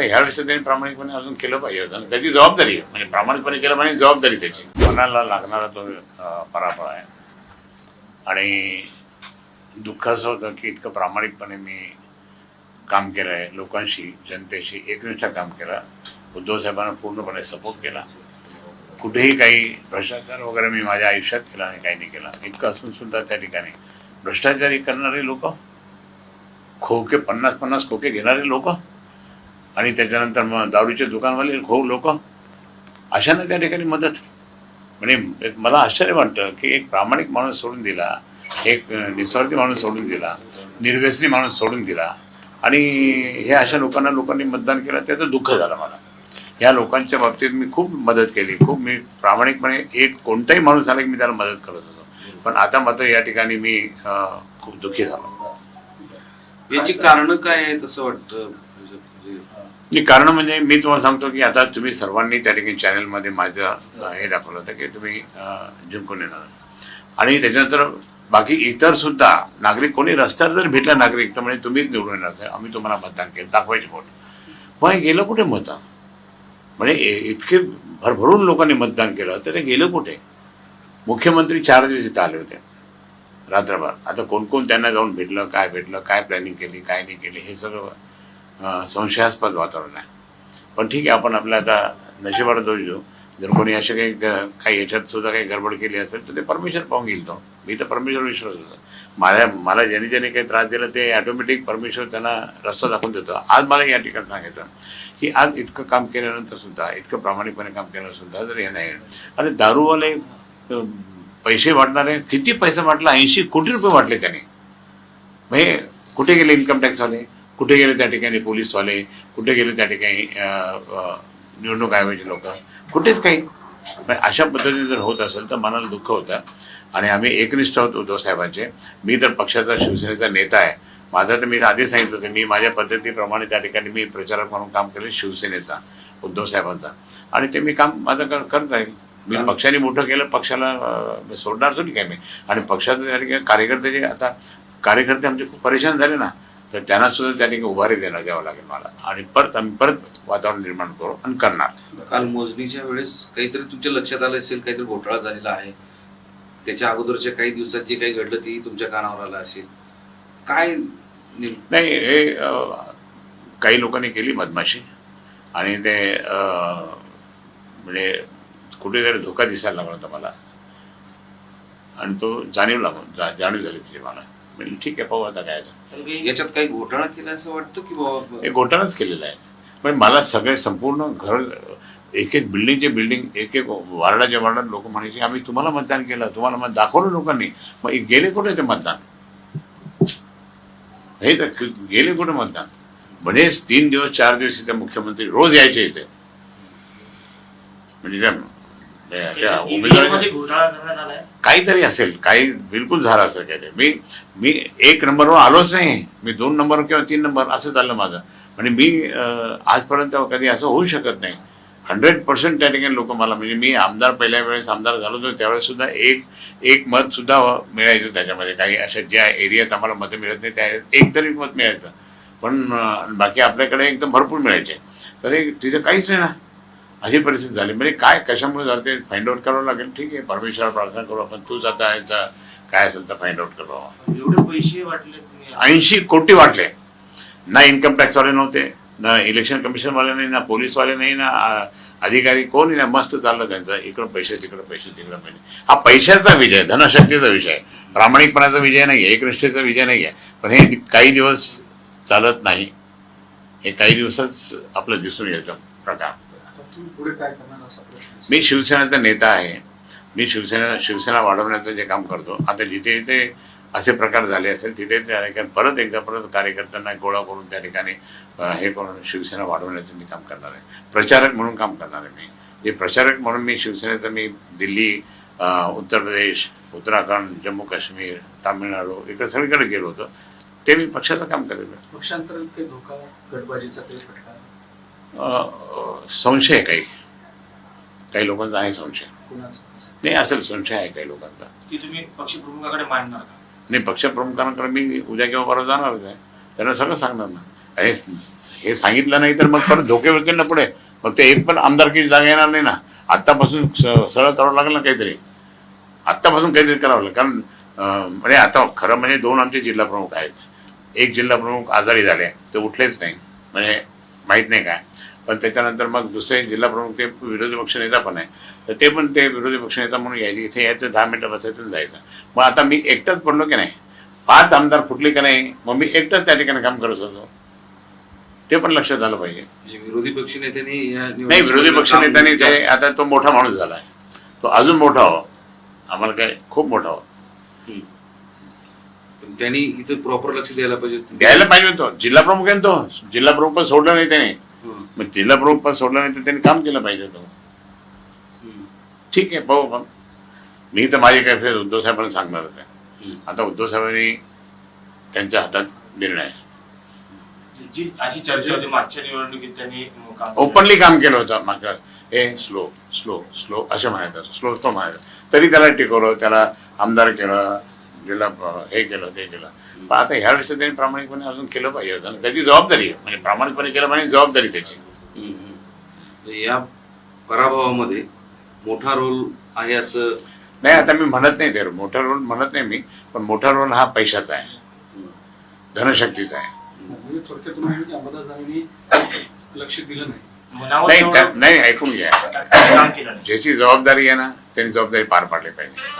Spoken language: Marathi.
आता ह्या वेळेस त्यांनी प्रामाणिकपणे अजून केलं पाहिजे होतं. आणि त्याची जबाबदारी आहे. म्हणजे प्रामाणिकपणे केलं पाहिजे जबाबदारी त्याची. मनाला लागणारा तो पराभव आहे. आणि दुःख असं होतं की इतकं प्रामाणिकपणे मी काम केलं आहे लोकांशी जनतेशी एकनिष्ठ काम केलं. उद्धव साहेबांना पूर्णपणे सपोर्ट केला. कुठेही काही भ्रष्टाचार वगैरे मी माझ्या आयुष्यात केला नाही काही नाही केला. इतकं असून सुद्धा त्या ठिकाणी. भ्रष्टाचारी करणारे लोक? खोके पन्नास पन्नास खोके घेणारे लोक? आणि त्याच्यानंतर मग दारूचे दुकानवाले खो लोक अशानं त्या ठिकाणी मदत. म्हणजे मला आश्चर्य वाटतं की एक प्रामाणिक माणूस सोडून दिला एक निस्वार्थी माणूस सोडून दिला निर्व्यसनी माणूस सोडून दिला आणि हे अशा लोकांना लोकांनी मतदान केलं त्याचं दुःख झालं मला. या लोकांच्या बाबतीत मी खूप मदत केली. खूप मी प्रामाणिकपणे एक कोणताही माणूस आला की मी त्याला मदत करत होतो. पण आता मात्र या ठिकाणी मी खूप दुःखी झालो. याची कारणं काय आहे तसं वाटतं? नाही कारण म्हणजे मी तुम्हाला सांगतो की आता तुम्ही सर्वांनी त्या ठिकाणी चॅनलमध्ये माझं हे दाखवलं होतं की तुम्ही जिंकून येणार. आणि त्याच्यानंतर बाकी इतर सुद्धा नागरिक कोणी रस्त्यावर जर भेटला नागरिक तर म्हणजे तुम्हीच निवडून येणार साहेब आम्ही तुम्हाला मतदान केलं दाखवायचे वोट. पण गेलं कुठे मत म्हणजे इतके भरभरून लोकांनी मतदान केलं तर ते गेलं कुठे? मुख्यमंत्री चार दिवस इथं आले होते. रात्रभर. आता कोण कोण त्यांना जाऊन भेटलं काय भेटलं काय प्लॅनिंग केली काय नाही केली हे सगळं संशयास्पद वातावरण आहे. पण ठीक आहे आपण आपल्या आता नशिबाला दोष देऊ. जर कोणी असे काही काही याच्यात सुद्धा काही गडबड केली असेल तर ते परमिशन पाहून घेईल तो. मी तर परमेश्वर विश्वास होतो मला मला ज्याने ज्याने काही त्रास दिला ते ऑटोमॅटिक परमेश्वर त्यांना रस्ता दाखवून देतो. आज मला या ठिकाणी सांगायचं की आज इतकं काम केल्यानंतर सुद्धा इतकं प्रामाणिकपणे काम केल्यानंतर सुद्धा जर हे नाही आणि दारूवाले पैसे वाटणारे किती पैसे वाटला? ऐंशी कोटी रुपये वाटले त्याने. म्हणजे कुठे गेले इन्कम टॅक्सवाले कुठे गेले त्या ठिकाणी पोलीसवाले? कुठे गेले त्या ठिकाणी निवडणूक आयोगाचे लोक? कुठेच काही. अशा पद्धतीने जर होत असेल तर मनाला दुःख होतं. आणि आम्ही एकनिष्ठ आहोत उद्धव साहेबांचे. मी तर पक्षाचा शिवसेनेचा नेता आहे. माझं तर मी आधी सांगितलं होतं. मी माझ्या पद्धतीप्रमाणे त्या ठिकाणी मी प्रचारक म्हणून काम केलं शिवसेनेचा उद्धव साहेबांचा. आणि ते मी काम माझं कर करत आहे मी पक्षाने मोठं केलं पक्षाला सोडणार थोडी काय मी? आणि पक्षाचे त्या ठिकाणी कार्यकर्ते जे आता कार्यकर्ते आमचे खूप परेशान झाले ना. तर त्यांना सुद्धा त्या ठिकाणी उभारी देणं द्यावं लागेल मला. आणि परत आम्ही परत वातावरण निर्माण करू आणि करणार. काल मोजणीच्या वेळेस काहीतरी तुमच्या लक्षात आलं असेल काहीतरी घोटाळा झालेला आहे. त्याच्या अगोदरच्या काही दिवसात जे काही घडलं ती तुमच्या कानावर आलं असेल. काय नाही हे काही लोकांनी केली मधमाशी. आणि ते म्हणजे कुठेतरी धोका दिसायला लागला होता मला. आणि तो जाणीवला मग, जा जाणीव झाली तिची मला. म्हणजे ठीक आहे पाहू आता काय. याच्यात काही घोटाळा केला असं वाटतं की बाबा हे घोटाळाच केलेला आहे. पण मला सगळे संपूर्ण घर एक एक बिल्डिंगचे बिल्डिंग एक एक वार्डाच्या वार्डात लोक म्हणायचे आम्ही तुम्हाला मतदान केलं तुम्हाला मत दाखवलं लोकांनी. मग गेले कुठे ते मतदान? हे तर गेले कुठे मतदान? म्हणजे तीन दिवस चार दिवस इथे मुख्यमंत्री रोज यायचे इथे. म्हणजे काहीतरी असेल काही बिलकुल झालं असेल काय ते मी मी एक नंबरवर आलोच नाही मी दोन नंबर किंवा तीन नंबर असं चाललं माझं. म्हणजे मी आजपर्यंत कधी असं होऊ शकत नाही. हंड्रेड पर्सेंट त्या ठिकाणी लोक मला म्हणजे मी आमदार पहिल्या वेळेस आमदार झालो होतो त्यावेळेस सुद्धा एक एक मत सुद्धा मिळायचं त्याच्यामध्ये. काही अशा ज्या एरियात आम्हाला मतं मिळत नाही त्या एक तरी मत मिळायचं. पण बाकी आपल्याकडे एकदम भरपूर मिळायचे. तर तिथे काहीच नाही ना. अशी परिस्थिती झाली. म्हणजे काय कशामुळे झालं ते फाइंड आउट करावं लागेल? ठीक आहे परमेश्वराला प्रार्थना करू आपण. तूच आता याचा काय असेल तर फाइंड आउट करू एवढे पैसे वाटले ऐंशी कोटी वाटले. ना इन्कम टॅक्सवाले नव्हते ना इलेक्शन कमिशनवाले नाही ना पोलीसवाले नाही ना अधिकारी कोणी ना मस्त चाललं त्यांचं. इकडं पैसे तिकडं पैसे तिकडं पैसे. हा पैशाचा विजय धनशक्तीचा आहे. प्रामाणिकपणाचा विजय नाही आहे एकनिष्ठेचा विजय नाही आहे पण हे काही दिवस चालत नाही. हे काही दिवसच आपलं दिसून येतं. प्रकार. पुढे काय करणार असा प्रश्न. मी शिवसेनेचा नेता आहे. मी शिवसेना शिवसेना वाढवण्याचं जे काम करतो आता जिथे जिथे असे प्रकार झाले असेल तिथे त्या ठिकाणी परत एकदा परत कार्यकर्त्यांना गोळा करून त्या ठिकाणी हे करून शिवसेना वाढवण्याचं मी काम करणार आहे. प्रचारक म्हणून काम करणार आहे मी. जे प्रचारक म्हणून मी शिवसेनेचं मी दिल्ली उत्तर प्रदेश उत्तराखंड जम्मू काश्मीर तामिळनाडू इकडे सगळीकडे गेलो होतो ते मी पक्षाचं काम करेल. पक्षांतर्गत काही धोका गटबाजीचा काही संशय आहे काही. काही लोकांचा आहे संशय. नाही असेल संशय आहे काही लोकांचा. ती तुम्ही पक्षप्रमुखाकडे मांडणार का? नाही पक्षप्रमुखांकडे मी उद्या किंवा परवा जाणारच आहे. त्यांना सगळं सांगणार ना. अरे हे सांगितलं नाही तर मग परत धोके होतील ना पुढे मग ते एक पण आमदारकीची जागा येणार नाही ना. आत्तापासून स- सरळ करावं लागेल ना काहीतरी. आत्तापासून काहीतरी करावं लागेल. कारण म्हणजे आता खरं म्हणजे दोन आमचे जिल्हा प्रमुख आहेत. एक जिल्हा प्रमुख आजारी झाले. ते उठलेच नाही. म्हणजे माहीत नाही काय. पण त्याच्यानंतर मग दुसरे जिल्हा प्रमुख ते विरोधी पक्षनेता पण आहे. तर ते पण ते विरोधी पक्षनेता म्हणून यायचे. इथे यायचं दहा मिनटं बसायचं जायचं. मग आता मी एकटाच पडलो की नाही? पाच आमदार फुटले का नाही? मग मी एकटाच त्या ठिकाणी काम करत होतो. ते पण लक्षात झालं पाहिजे. म्हणजे विरोधी पक्ष नेत्यांनी नाही विरोधी पक्षनेत्यांनी ते आता तो मोठा माणूस झाला आहे. तो अजून मोठा हो. आम्हाला काय खूप मोठा हो. त्यांनी इथं प्रॉपर लक्ष द्यायला पाहिजे. द्यायला पाहिजे तो जिल्हा प्रमुख आहे तो. जिल्हा प्रमुख पण सोडलं नाही त्याने. मग जिल्हा प्रमुख सोडलं नाही तर त्यांनी काम केलं पाहिजे तो हम्म. ठीक आहे पाहू पण मी तर माझी काय फेर उद्धव साहेबांना सांगणारच आहे हम्म. आता उद्धव साहेबांनी त्यांच्या हातात निर्णय. जी अशी चर्चा होती मागच्या निवडणुकीत त्यांनी ओपनली काम केलं होतं मागच्या हे स्लो स्लो स्लो असं म्हणायचं स्लो स्लो म्हणायचं तरी त्याला टिकवलं त्याला आमदार केलं जिल्हा प- हे केलं ते केलं. पण आता ह्या वेळेस त्यांनी प्रामाणिकपणे अजून केलं पाहिजे होतं. आणि त्याची जबाबदारी आहे. म्हणजे प्रामाणिकपणे केलं पाहिजे जबाबदारी त्याची. या पराभवामध्ये मोठा रोल आहे असं नाही आता मी म्हणत नाही ते मोठा रोल म्हणत नाही मी पण मोठा रोल हा पैशाचा आहे. धनशक्तीचा आहे. म्हणजे लक्ष दिलं नाही. नाही ऐकून घ्या. ज्याची जबाबदारी आहे ना त्यांनी जबाबदारी पार पाडली पाहिजे.